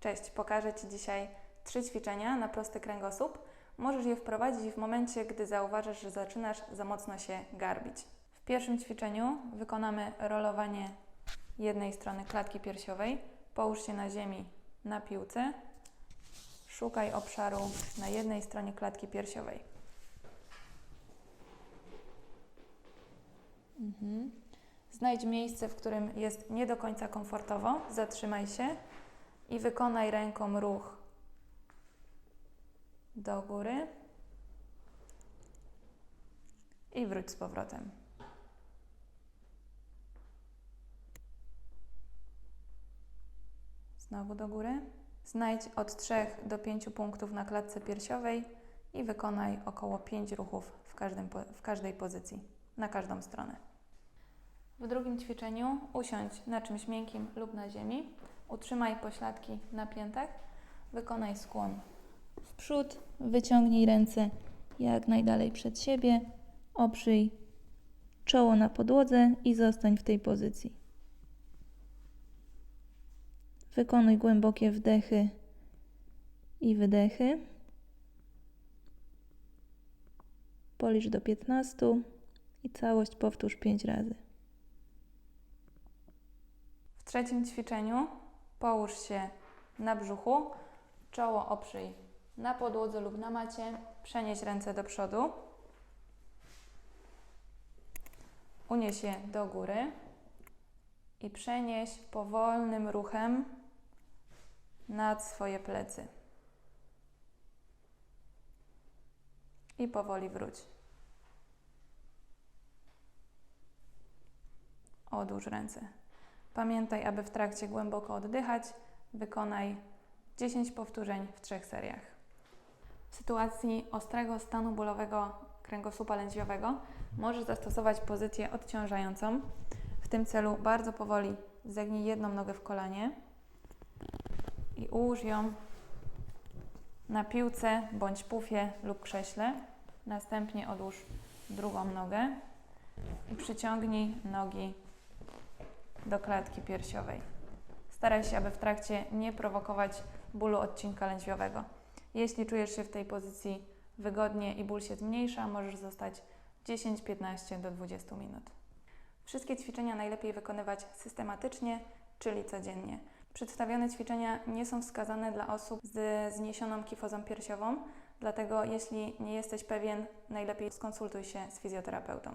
Cześć, pokażę Ci dzisiaj trzy ćwiczenia na prosty kręgosłup. Możesz je wprowadzić w momencie, gdy zauważysz, że zaczynasz za mocno się garbić. W pierwszym ćwiczeniu wykonamy rolowanie jednej strony klatki piersiowej. Połóż się na ziemi na piłce. Szukaj obszaru na jednej stronie klatki piersiowej. Mhm. Znajdź miejsce, w którym jest nie do końca komfortowo. Zatrzymaj się i wykonaj ręką ruch do góry i wróć z powrotem. Znowu do góry. Znajdź od 3 do 5 punktów na klatce piersiowej i wykonaj około 5 ruchów w, każdym, w każdej pozycji, na każdą stronę. W drugim ćwiczeniu usiądź na czymś miękkim lub na ziemi. Utrzymaj pośladki na. Wykonaj skłon w przód. Wyciągnij ręce jak najdalej przed siebie. Oprzyj czoło na podłodze i zostań w tej pozycji. Wykonuj głębokie wdechy i wydechy. Policz do 15 i całość powtórz 5 razy. W trzecim ćwiczeniu połóż się na brzuchu, czoło oprzyj na podłodze lub na macie, przenieś ręce do przodu, unieś je do góry i przenieś powolnym ruchem nad swoje plecy. I powoli wróć. Odłóż ręce. Pamiętaj, aby w trakcie głęboko oddychać, wykonaj 10 powtórzeń w trzech seriach. W sytuacji ostrego stanu bólowego kręgosłupa lędźwiowego możesz zastosować pozycję odciążającą. W tym celu bardzo powoli zegnij jedną nogę w kolanie i ułóż ją na piłce bądź pufie lub krześle. Następnie odłóż drugą nogę i przyciągnij nogi do klatki piersiowej. Staraj się, aby w trakcie nie prowokować bólu odcinka lędźwiowego. Jeśli czujesz się w tej pozycji wygodnie i ból się zmniejsza, możesz zostać 10-15 do 20 minut. Wszystkie ćwiczenia najlepiej wykonywać systematycznie, czyli codziennie. Przedstawione ćwiczenia nie są wskazane dla osób z zniesioną kifozą piersiową, dlatego jeśli nie jesteś pewien, najlepiej skonsultuj się z fizjoterapeutą.